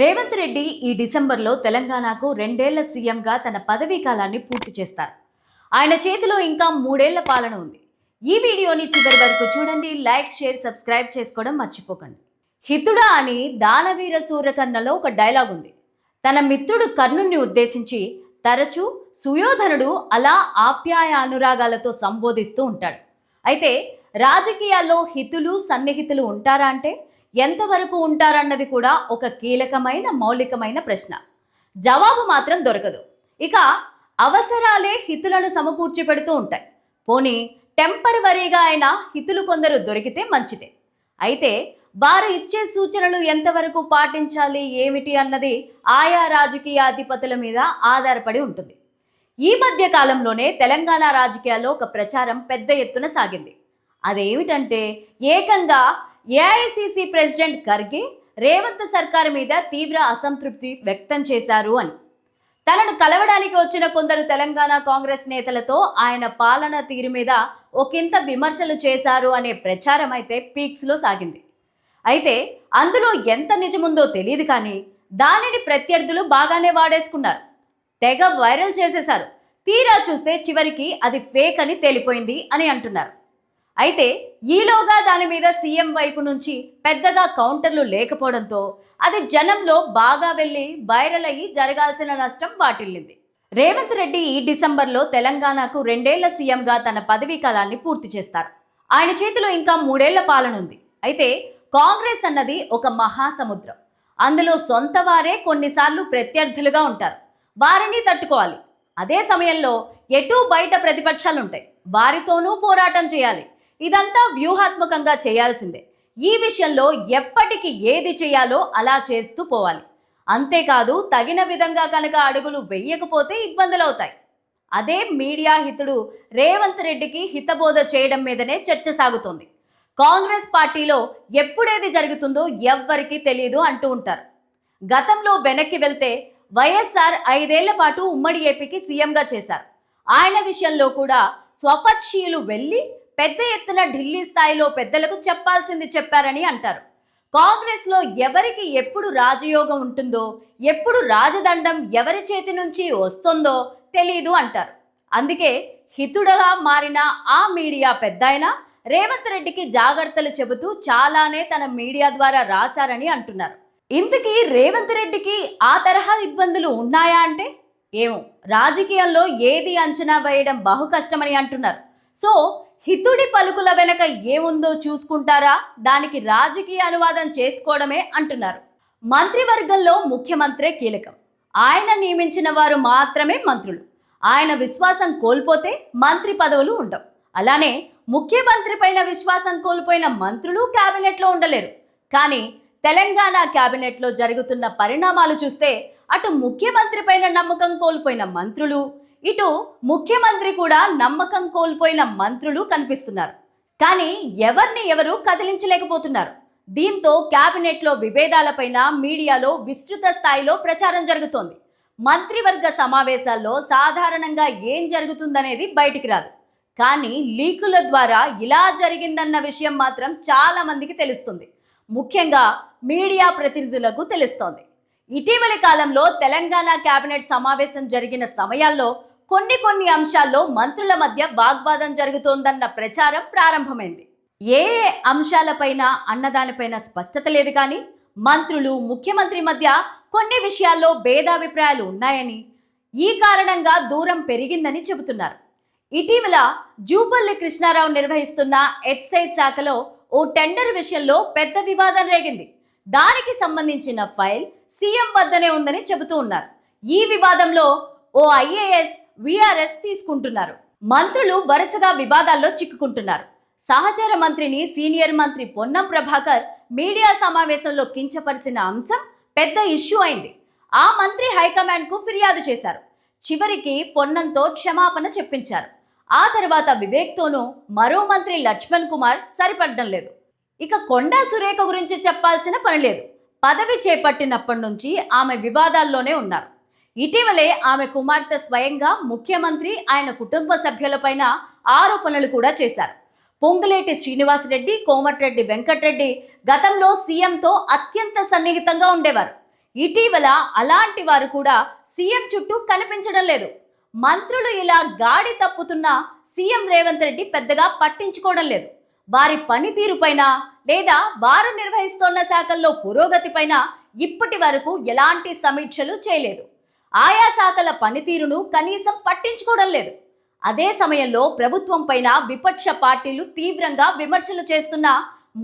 రేవంత్ రెడ్డి ఈ డిసెంబర్లో తెలంగాణకు రెండేళ్ళ సీఎంగా తన పదవీ కాలాన్ని పూర్తి చేస్తారు. ఆయన చేతిలో ఇంకా మూడేళ్ళ పాలన ఉంది. ఈ వీడియోని చివరి వరకు చూడండి. లైక్ షేర్ సబ్స్క్రైబ్ చేసుకోవడం మర్చిపోకండి. హితుడా అని దానవీర సూర్యకర్ణలో ఒక డైలాగ్ ఉంది. తన మిత్రుడు కర్ణుణ్ణి ఉద్దేశించి తరచూ సుయోధనుడు అలా ఆప్యాయ అనురాగాలతో సంబోధిస్తూ ఉంటాడు. అయితే రాజకీయాల్లో హితులు సన్నిహితులు ఉంటారా అంటే ఎంతవరకు ఉంటారన్నది కూడా ఒక కీలకమైన మౌలికమైన ప్రశ్న. జవాబు మాత్రం దొరకదు. ఇక అవసరాలే హితులను సమకూర్చి పెడుతూ ఉంటాయి. పోనీ టెంపరవరీగా అయినా హితులు కొందరు దొరికితే మంచిదే. అయితే వారు ఇచ్చే సూచనలు ఎంతవరకు పాటించాలి ఏమిటి అన్నది ఆయా రాజకీయ అధిపతుల మీద ఆధారపడి ఉంటుంది. ఈ మధ్య కాలంలోనే తెలంగాణ రాజకీయాల్లో ఒక ప్రచారం పెద్ద ఎత్తున సాగింది. అదేమిటంటే ఏకంగా ఏఐసిసి ప్రెసిడెంట్ ఖర్గే రేవంత్ సర్కారు మీద తీవ్ర అసంతృప్తి వ్యక్తం చేశారు అని. తనను కలవడానికి వచ్చిన కొందరు తెలంగాణ కాంగ్రెస్ నేతలతో ఆయన పాలన తీరు మీద ఒకంత విమర్శలు చేశారు అనే ప్రచారం అయితే పీక్స్లో సాగింది. అయితే అందులో ఎంత నిజముందో తెలియదు కానీ దానిని ప్రత్యర్థులు బాగానే వాడేసుకున్నారు. తెగ వైరల్ చేసేశారు. తీరా చూస్తే చివరికి అది ఫేక్ అని తేలిపోయింది అని అంటున్నారు. అయితే ఈలోగా దాని మీద సీఎం వైపు నుంచి పెద్దగా కౌంటర్లు లేకపోవడంతో అది జనంలో బాగా వెళ్ళి వైరల్ అయ్యి జరగాల్సిన నష్టం వాటిల్లింది. రేవంత్ రెడ్డి ఈ డిసెంబర్లో తెలంగాణకు రెండేళ్ళ సీఎంగా తన పదవీ కాలాన్ని పూర్తి చేస్తారు. ఆయన చేతిలో ఇంకా మూడేళ్ళ పాలన ఉంది అయితే కాంగ్రెస్ అన్నది ఒక మహాసముద్రం. అందులో సొంత వారే కొన్నిసార్లు ప్రత్యర్థులుగా ఉంటారు. వారిని తట్టుకోవాలి. అదే సమయంలో ఎటు బయట ప్రతిపక్షాలు ఉంటాయి వారితోనూ పోరాటం చేయాలి. ఇదంతా వ్యూహాత్మకంగా చేయాల్సిందే. ఈ విషయంలో ఎప్పటికి ఏది చేయాలో అలా చేస్తూ పోవాలి. అంతేకాదు తగిన విధంగా కనుక అడుగులు వెయ్యకపోతే ఇబ్బందులు అవుతాయి అదే మీడియా హితుడు రేవంత్ రెడ్డికి హితబోధ చేయడం మీదనే చర్చ సాగుతోంది. కాంగ్రెస్ పార్టీలో ఎప్పుడేది జరుగుతుందో ఎవ్వరికీ తెలియదు అంటూ ఉంటారు. గతంలో వెనక్కి వెళ్తే వైఎస్ఆర్ ఐదేళ్ళ పాటు ఉమ్మడి ఏపీకి సీఎంగా చేశారు. ఆయన విషయంలో కూడా స్వపక్షీయులు వెళ్ళి పెద్ద ఎత్తున ఢిల్లీ స్థాయిలో పెద్దలకు చెప్పాల్సింది చెప్పారని అంటారు. కాంగ్రెస్లో ఎవరికి ఎప్పుడు రాజయోగం ఉంటుందో ఎప్పుడు రాజదండం ఎవరి చేతి నుంచి వస్తుందో తెలియదు అంటారు. అందుకే హితుడగా మారిన ఆ మీడియా పెద్దాయన రేవంత్ రెడ్డికి జాగ్రత్తలు చెబుతూ చాలానే తన మీడియా ద్వారా రాశారని అంటున్నారు. ఇంతకీ రేవంత్ రెడ్డికి ఆ తరహా ఇబ్బందులు ఉన్నాయా అంటే? ఏమో రాజకీయంలో ఏది అంచనా వేయడం బహు కష్టమని అంటున్నారు. సో హితుడి పలుకుల వెనక ఏముందో చూసుకుంటారా? దానికి రాజకీయ అనువాదం చేసుకోవడమే అంటున్నారు. మంత్రివర్గంలో ముఖ్యమంత్రే కీలకం. ఆయన నియమించిన వారు మాత్రమే మంత్రులు. ఆయన విశ్వాసం కోల్పోతే మంత్రి పదవులు ఉండవు. అలానే ముఖ్యమంత్రి పైన విశ్వాసం కోల్పోయిన మంత్రులు క్యాబినెట్లో ఉండలేరు. కానీ తెలంగాణ క్యాబినెట్లో జరుగుతున్న పరిణామాలు చూస్తే అటు ముఖ్యమంత్రి పైన నమ్మకం కోల్పోయిన మంత్రులు ఇటు ముఖ్యమంత్రి కూడా నమ్మకం కోల్పోయిన మంత్రులు కనిపిస్తున్నారు. కానీ ఎవరిని ఎవరు కదిలించలేకపోతున్నారు. దీంతో క్యాబినెట్లో విభేదాలపైన మీడియాలో విస్తృత స్థాయిలో ప్రచారం జరుగుతోంది. మంత్రివర్గ సమావేశాల్లో సాధారణంగా ఏం జరుగుతుందనేది బయటికి రాదు. కానీ లీకుల ద్వారా ఇలా జరిగిందన్న విషయం మాత్రం చాలా మందికి తెలుస్తుంది. ముఖ్యంగా మీడియా ప్రతినిధులకు తెలుస్తోంది. ఇటీవలి కాలంలో తెలంగాణ కేబినెట్ సమావేశం జరిగిన సమయాల్లో కొన్ని కొన్ని అంశాల్లో మంత్రుల మధ్య వాగ్వాదం జరుగుతోందన్న ప్రచారం ప్రారంభమైంది. ఏ ఏ అంశాలపైన అన్నదానిపైన స్పష్టత లేదు కానీ మంత్రులు ముఖ్యమంత్రి మధ్య కొన్ని విషయాల్లో భేదాభిప్రాయాలు ఉన్నాయని ఈ కారణంగా దూరం పెరిగిందని చెబుతున్నారు. ఇటీవల జూపల్లి కృష్ణారావు నిర్వహిస్తున్న ఎక్సైజ్ శాఖలో ఓ టెండర్ విషయంలో పెద్ద వివాదం రేగింది. దానికి సంబంధించిన ఫైల్ సీఎం వద్దనే ఉందని చెబుతూ ఉన్నారు. ఈ వివాదంలో ఓ ఐఏఎస్ విఆర్ఎస్ తీసుకుంటున్నారు. మంత్రులు వరుసగా వివాదాల్లో చిక్కుకుంటున్నారు. సహచర మంత్రిని సీనియర్ మంత్రి పొన్నం ప్రభాకర్ మీడియా సమావేశంలో కించపరిచిన అంశం పెద్ద ఇష్యూ అయింది. ఆ మంత్రి హైకమాండ్కు ఫిర్యాదు చేశారు. చివరికి పొన్నంతో క్షమాపణ చెప్పించారు. ఆ తర్వాత వివేక్తోనూ మరో మంత్రి లక్ష్మణ్ కుమార్ సరిపడడం లేదు. ఇక కొండా సురేఖ గురించి చెప్పాల్సిన పని లేదు. పదవి చేపట్టినప్పటి నుంచి ఆమె వివాదాల్లోనే ఉన్నారు. ఇటీవలే ఆమె కుమార్తె స్వయంగా ముఖ్యమంత్రి ఆయన కుటుంబ సభ్యులపైన ఆరోపణలు కూడా చేశారు. పొంగులేటి శ్రీనివాసరెడ్డి కోమటిరెడ్డి వెంకటరెడ్డి గతంలో సీఎంతో అత్యంత సన్నిహితంగా ఉండేవారు. ఇటీవల అలాంటి వారు కూడా సీఎం చుట్టూ కనిపించడం లేదు. మంత్రులు ఇలా గాడి తప్పుతున్నా సీఎం రేవంత్ రెడ్డి పెద్దగా పట్టించుకోవడం లేదు. వారి పనితీరుపైన లేదా వారు నిర్వహిస్తోన్న శాఖల్లో పురోగతిపైన ఇప్పటి వరకు ఎలాంటి సమీక్షలు చేయలేదు. ఆయా శాఖల పనితీరును కనీసం పట్టించుకోవడం లేదు. అదే సమయంలో ప్రభుత్వం పైన విపక్ష పార్టీలు తీవ్రంగా విమర్శలు చేస్తున్న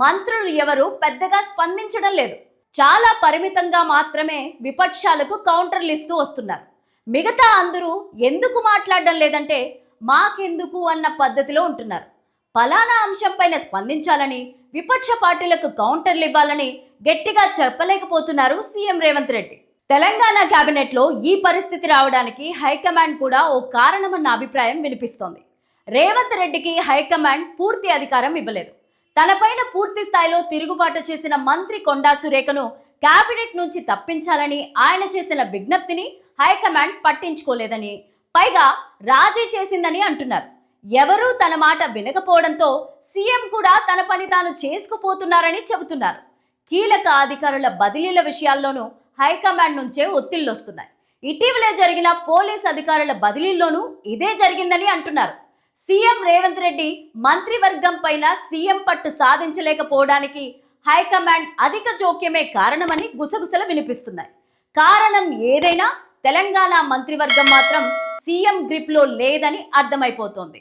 మంత్రులు ఎవరు పెద్దగా స్పందించడం లేదు. చాలా పరిమితంగా మాత్రమే విపక్షాలకు కౌంటర్లు ఇస్తూ వస్తున్నారు. మిగతా అందరూ ఎందుకు మాట్లాడడం లేదంటే మాకెందుకు అన్న పద్ధతిలో ఉంటున్నారు. ఫలానా అంశంపైన స్పందించాలని విపక్ష పార్టీలకు కౌంటర్లు ఇవ్వాలని గట్టిగా చెప్పలేకపోతున్నారు సీఎం రేవంత్ రెడ్డి. తెలంగాణ కేబినెట్లో ఈ పరిస్థితి రావడానికి హైకమాండ్ కూడా ఓ కారణమన్న అభిప్రాయం వినిపిస్తోంది. రేవంత్ రెడ్డికి హైకమాండ్ పూర్తి అధికారం ఇవ్వలేదు. తనపైన పూర్తి స్థాయిలో తిరుగుబాటు చేసిన మంత్రి కొండా సురేఖను కేబినెట్ నుంచి తప్పించాలని ఆయన చేసిన విజ్ఞప్తిని హైకమాండ్ పట్టించుకోలేదని పైగా రాజీ చేసిందని అంటున్నారు. ఎవరూ తన మాట వినకపోవడంతో సీఎం కూడా తన పని తాను చేసుకుపోతున్నారని చెబుతున్నారు. కీలక అధికారుల బదిలీల విషయాల్లోనూ హైకమాండ్ నుంచే ఒత్తిళ్ళు వస్తున్నాయి ఇటీవలే జరిగిన పోలీస్ అధికారుల బదిలీల్లోనూ ఇదే జరిగిందని అంటున్నారు. సీఎం రేవంత్ రెడ్డి మంత్రివర్గం పైన సీఎం పట్టు సాధించలేకపోవడానికి హైకమాండ్ అధిక జోక్యమే కారణమని గుసగుసలు వినిపిస్తున్నాయి. కారణం ఏదైనా తెలంగాణ మంత్రివర్గం మాత్రం సీఎం గ్రిప్లో లేదని అర్థమైపోతోంది.